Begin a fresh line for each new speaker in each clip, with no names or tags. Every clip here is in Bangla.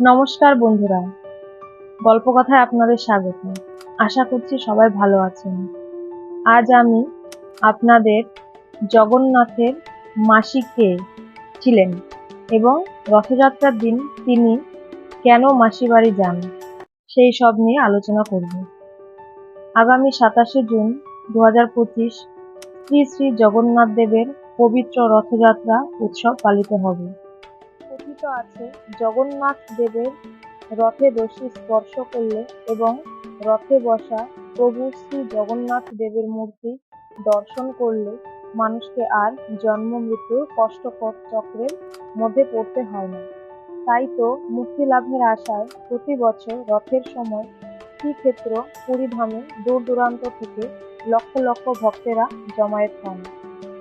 নমস্কার বন্ধুরা। গল্প কথায় আপনাদের স্বাগত। আশা করছি সবাই ভালো আছেন। আজ আমি আপনাদের জগন্নাথের মাসি কে ছিলেন এবং রথযাত্রার দিন তিনি কেন মাসি বাড়ি যান, সেই সব নিয়ে আলোচনা করব। আগামী সাতাশে জুন দু হাজার পঁচিশ শ্রী শ্রী জগন্নাথ দেবের পবিত্র রথযাত্রা উৎসব পালিত হবে। কথিত আছে। জগন্নাথ দেবের রথে রশি স্পর্শ করলে এবং রথে বসা প্রভু শ্রী জগন্নাথ দেবের মূর্তি দর্শন করলে মানুষকে আর জন্ম মৃত্যুর কষ্টকর চক্রের মধ্যে পড়তে হয় না। তাই তো মুক্তি লাভের আশায় প্রতি বছর রথের সময় শ্রীক্ষেত্র পুরীধামে দূর দূরান্ত থেকে লক্ষ লক্ষ ভক্তেরা জমায়েত হন।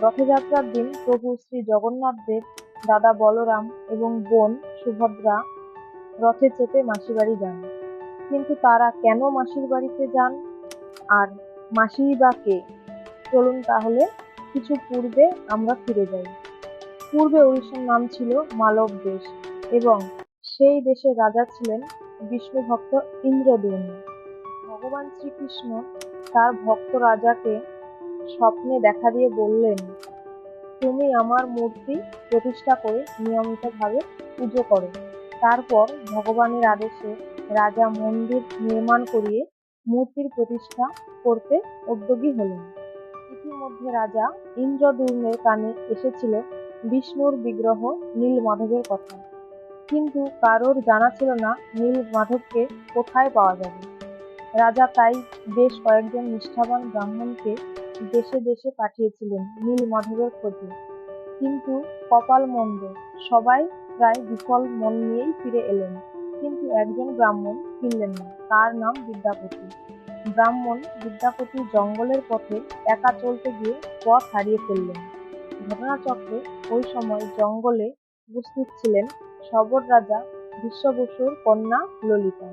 রথযাত্রার দিন প্রভু শ্রী জগন্নাথ দেব দাদা বলরাম এবং বোন সুভদ্রা রথে চেপে মাসির বাড়ি যান। কিন্তু তারা কেন মাসির বাড়িতে যান? আর মাসিই বা কে? চলুন তাহলে কিছু পূর্বে আমরা ফিরে যাই। পূর্বে উড়িষ্যার নাম ছিল মালব দেশ এবং সেই দেশের রাজা ছিলেন বিষ্ণু ভক্ত ইন্দ্রদুম্ন ভগবান শ্রীকৃষ্ণ তার ভক্ত রাজাকে স্বপ্নে দেখা দিয়ে বললেন তুমি আমার মূর্তি প্রতিষ্ঠা করে নিয়মিতভাবে পুজো করো। তারপর ভগবানের আদেশে রাজা মন্দির নির্মাণ করিয়ে মূর্তির প্রতিষ্ঠা করতে উদ্যোগী হলেন। ইতিমধ্যে রাজা ইন্দ্রদুর্মের কানে এসেছিল বিষ্ণুর বিগ্রহ নীল মাধবের কথা। কিন্তু কারোর জানা ছিল না নীল মাধবকে কোথায় পাওয়া যাবে। রাজা তাই বেশ কয়েকজন নিষ্ঠাবান ব্রাহ্মণকে দেশে দেশে পাঠিয়েছিলেন নীল মাধবের খোঁজে। কিন্তু কপাল মন্দ, সবাই প্রায় বিফল মন নিয়েই ফিরে এলেন। কিন্তু একজন ব্রাহ্মণ ফিরলেন না, তার নাম বিদ্যাপতি। ব্রাহ্মণ বিদ্যাপতি জঙ্গলের পথে একা চলতে গিয়ে পথ হারিয়ে ফেললেন। ঘটনাচক্রে ওই সময় জঙ্গলে উপস্থিত ছিলেন সবর রাজা বিশ্ববসুর কন্যা ললিতা।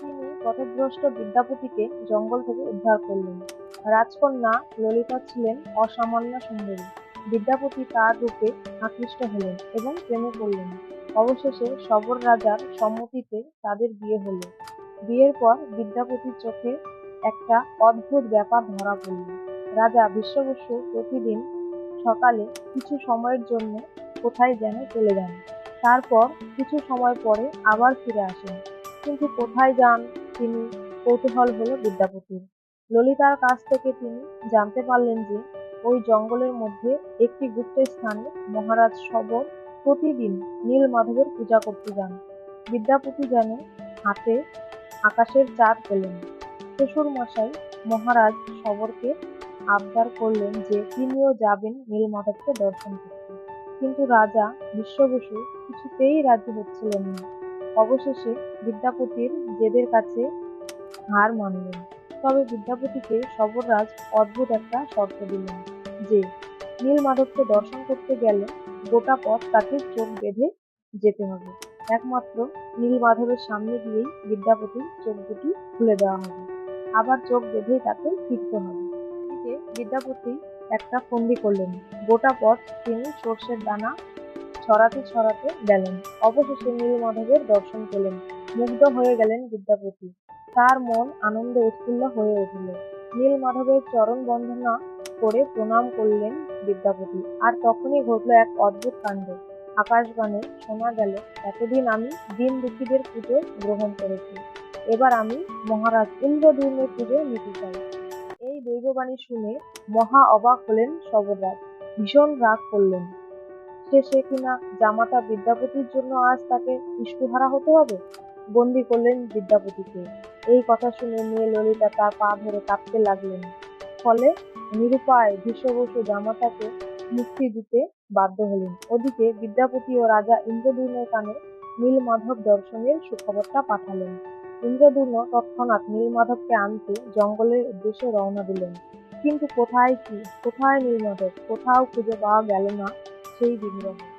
তিনি পথভ্রষ্ট বিদ্যাপতিকে জঙ্গল থেকে উদ্ধার করলেন। রাজকন্যা ললিতা ছিলেন অসামান্য সুন্দরী। বিদ্যাপতি তার রূপে আকৃষ্ট হলেন এবং প্রেমে পড়লেন। অবশেষে সবর রাজার সম্মতিতে তাদের বিয়ে হলো। বিয়ের পর বিদ্যাপতির চোখে একটা অদ্ভুত ব্যাপার ধরা পড়ল। রাজা বিশ্ববসু প্রতিদিন সকালে কিছু সময়ের জন্য কোথায় যেন চলে যান। তারপর কিছু সময় পরে আবার ফিরে আসেন। কিন্তু কোথায় যান তিনি? কৌতূহল হলো বিদ্যাপতির। ললিতার কাছ থেকে তিনি জানতে পারলেন যে, ওই জঙ্গলের মধ্যে একটি গুপ্ত স্থানে মহারাজ সবর প্রতিদিন নীল মাধবের পূজা করতে যান। বিদ্যাপতি যেন হাতে আকাশের চাঁদ পেলেন। শ্বশুর মশাই মহারাজ সবরকে আবদার করলেন যে, তিনিও যাবেন নীল মাধবকে দর্শন করতে। কিন্তু রাজা বিশ্ববসু কিছুতেই রাজি হচ্ছিলেন না। অবশেষে বিদ্যাপতির জেদের কাছে হার মানলেন। তবে বিদ্যাপতিকে সবররাজ অদ্ভুত একটা শর্ত দিলেন যে নীল মাধবকে দর্শন করতে গেলে গোটা পথ তাকে চোখ বেঁধে যেতে হবে। একমাত্র নীল মাধবের সামনে গিয়েই বিদ্যাপতির চোখ দুটি খুলে দেওয়া হবে। আবার চোখ বেঁধেই তাকে ফিরতে হবে। এদিকে বিদ্যাপতি একটা ফন্দি করলেন। গোটা পথ তিনি সর্ষের দানা ছড়াতে ছড়াতে গেলেন। অবশেষে নীল মাধবের দর্শন পেলেন। মুগ্ধ হয়ে গেলেন বিদ্যাপতি। তার মন আনন্দে উৎফুল্ল হয়ে উঠল। নীল মাধবের চরণ বন্দনা করে প্রণাম করলেন বিদ্যাপতি। আর তখনই ঘটল এক অদ্ভুত কাণ্ড। আকাশবাণে শোনা গেল, এতদিন আমি দিন দুঃখীদের পুজো গ্রহণ করেছি। এবার আমি মহারাজ ইন্দ্রদূর্ণের পুজো নিতে চাই। এই দৈববাণী শুনে মহা অবাক হলেন সবরাজ ভীষণ রাগ করলেন। শেষে কিনা জামাতা বিদ্যাপতির জন্য আজ তাকে ইষ্টহারা হতে হবে? বন্দি করলেন বিদ্যাপতিকে। এই কথা শুনে মেয়ে ললিতা তার পা ধরে কাঁপতে লাগলেন। ফলে নিরুপায় ভীষ্মবসু জামাতাকে মুক্তি দিতে বাধ্য হলেন। ওদিকে বিদ্যাপতি ও রাজা ইন্দ্রদূর্ণের কানে নীলমাধব দর্শনের সুখবরটা পাঠালেন। ইন্দ্রদূর্ণ তৎক্ষণাৎ নীলমাধবকে আনতে জঙ্গলের উদ্দেশ্যে রওনা দিলেন। কিন্তু কোথায় কি? কোথায় নীলমাধব? কোথাও খুঁজে পাওয়া গেল না সেই বিগ্রহ।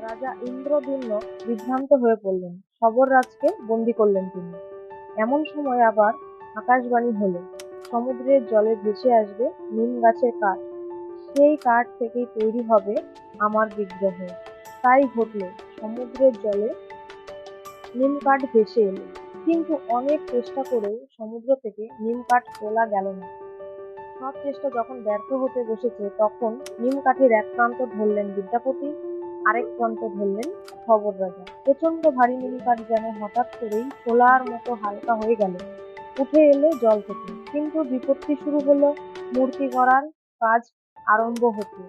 রাজা ইন্দ্রদূর্ণ বিভ্রান্ত হয়ে পড়লেন। সবররাজকে বন্দি করলেন তিনি। এমন সময় আবার আকাশবাণী হলো। সমুদ্রের জলে ভেসে আসবে নিম গাছের কাঠ। সেই কাঠ থেকেই তৈরি হবে আমার বিগ্রহ। তাই ঘটল, সমুদ্রের জলে নিম কাঠ ভেসে এলো। কিন্তু অনেক চেষ্টা করেও সমুদ্র থেকে নিম কাঠ তোলা গেল না। সব চেষ্টা যখন ব্যর্থ হতে বসেছে, তখন নিম কাঠের এক প্রান্ত ধরলেন বিদ্যাপতি। আরেক প্রান্ত ধরলেন খবর রাজা। প্রচণ্ড ভারী নিম যেন হঠাৎ করেই খোলার মতো হালকা হয়ে গেল। উঠে এলো জল থেকে। কিন্তু বিপত্তি শুরু হলো, মূর্তি গড়ার কাজ আরম্ভ হতে।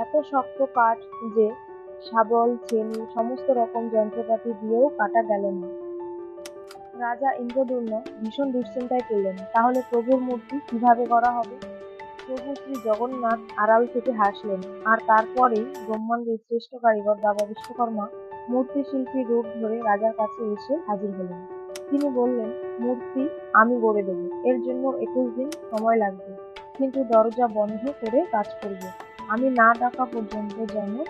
এত শক্ত কাঠ যে শাবল, চেনি, সমস্ত রকম যন্ত্রপাতি দিয়েও কাটা গেল না। রাজা ইন্দ্রদুম্ন ভীষণ দুশ্চিন্তায় পড়লেন। তাহলে প্রভুর মূর্তি কীভাবে করা হবে? প্রভু শ্রী জগন্নাথ আড়াল থেকে হাসলেন। আর তারপরেই ব্রহ্মাণ্ডের শ্রেষ্ঠ কারিগর বাবা বিশ্বকর্মা মূর্তি শিল্পীর রূপ ধরে রাজার কাছে এসে হাজির হলেন। তিনি বললেন, মূর্তি আমি গড়ে দেব। এর জন্য একুশ দিন সময় লাগবে। কিন্তু দরজা বন্ধ করে কাজ করব। আমি না ডাকা পর্যন্ত যেন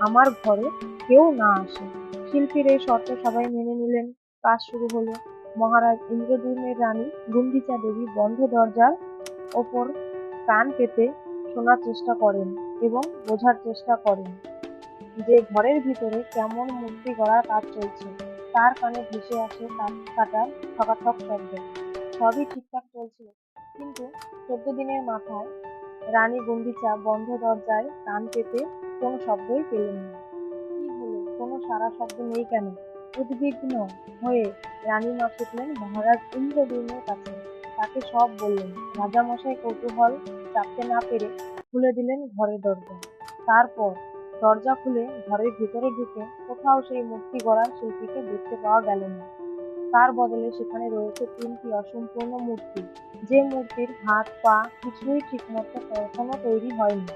আমার ঘরে কেউ না আসে। শিল্পীর এই শর্ত সবাই মেনে নিলেন। কাজ শুরু হলো। মহারাজ ইন্দ্রদ্যুম্নের রানী গুন্ডিচা দেবী বন্ধ দরজার ওপর কান পেতে শোনার চেষ্টা করেন এবং বোঝার চেষ্টা করেন যে ঘরের ভিতরে কেমন মূর্তি গড়ার কাজ চলছে। তার কানে ভেসে আসে কাটার ঠকাঠক শব্দ। সবই ঠিকঠাক চলছিল কিন্তু চোদ্দ দিনের মাথায় রানী গুন্ডিচা বন্ধ দরজায় কান পেতে কোনো শব্দই পেলেন না। কি হলো? কোনো সারা শব্দ নেই কেন? উদ্বিগ্ন হয়ে রানী রানীমা ছুটলেন মহারাজ ইন্দ্রদ্যুম্নের কাছে। তাকে সব বললেন। রাজামশাই কৌতূহল চাপতে না পেরে খুলে দিলেন ঘরের দরজা। তারপর দরজা খুলে ঘরের ভিতরে ঢুকে কোথাও সেই মূর্তি গড়ার শিল্পীকে দেখতে পাওয়া গেল না। তার বদলে সেখানে রয়েছে তিনটি অসম্পূর্ণ মূর্তি। যে মূর্তির হাত, পা কিছুই ঠিকমতো এখনও তৈরি হয়নি।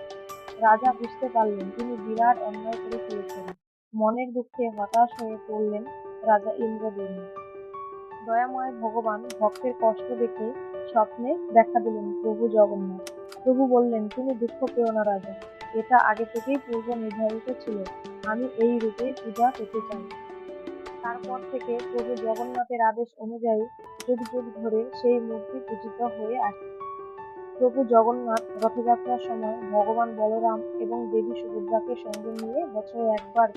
রাজা বুঝতে পারলেন তিনি বিরাট অন্যায় করে ফেলেছেন। মনের দুঃখে হতাশ হয়ে পড়লেন রাজা ইন্দ্রদ্যুম্ন দয়াময় ভগবান ভক্তের কষ্ট দেখে স্বপ্নে দেখা দিলেন প্রভু জগন্নাথ। প্রভু বললেন, তুমি দুঃখ পেও না রাজা। এটা আগে থেকেই পূর্ব নির্ধারিত ছিল। আমি এই রূপে পূজা পেতে চাই। তারপর থেকে প্রভু জগন্নাথের আদেশ অনুযায়ী যুগ যুগ ধরে সেই মূর্তি পূজিত হয়ে আসে। প্রভু জগন্নাথ রথযাত্রার সময় ভগবান বলরাম এবং দেবী সুভদ্রাকে সঙ্গে নিয়ে বছরে একবার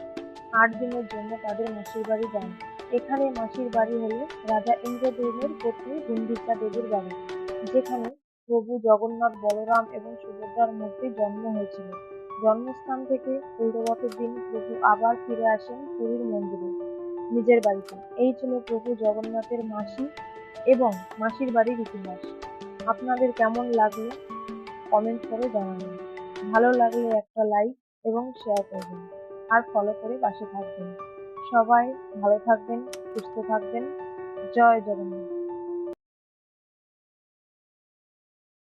আট দিনের জন্য তাদের মাসির বাড়ি যান। এখানে মাসির বাড়ি হলো রাজা ইন্দ্রদেবের পত্নী গুন্ডিচা দেবীর বাড়ি, যেখানে প্রভু জগন্নাথ বলরাম এবং সুভদ্রার মধ্যে জন্ম হয়েছিল। জন্মস্থান থেকে পৌরবতের দিন প্রভু আবার ফিরে আসেন পুরীর মন্দিরে, নিজের বাড়িতে। এই ছিল প্রভু জগন্নাথের মাসি এবং মাসির বাড়ির ইতিহাস। আপনাদের কেমন লাগল কমেন্ট করে জানাবেন। ভালো লাগলে একটা লাইক এবং শেয়ার করবেন। আর ফলো করে পাশে থাকবেন। সবাই ভালো থাকবেন সুস্থ থাকবেন। জয় জগন্নাথ।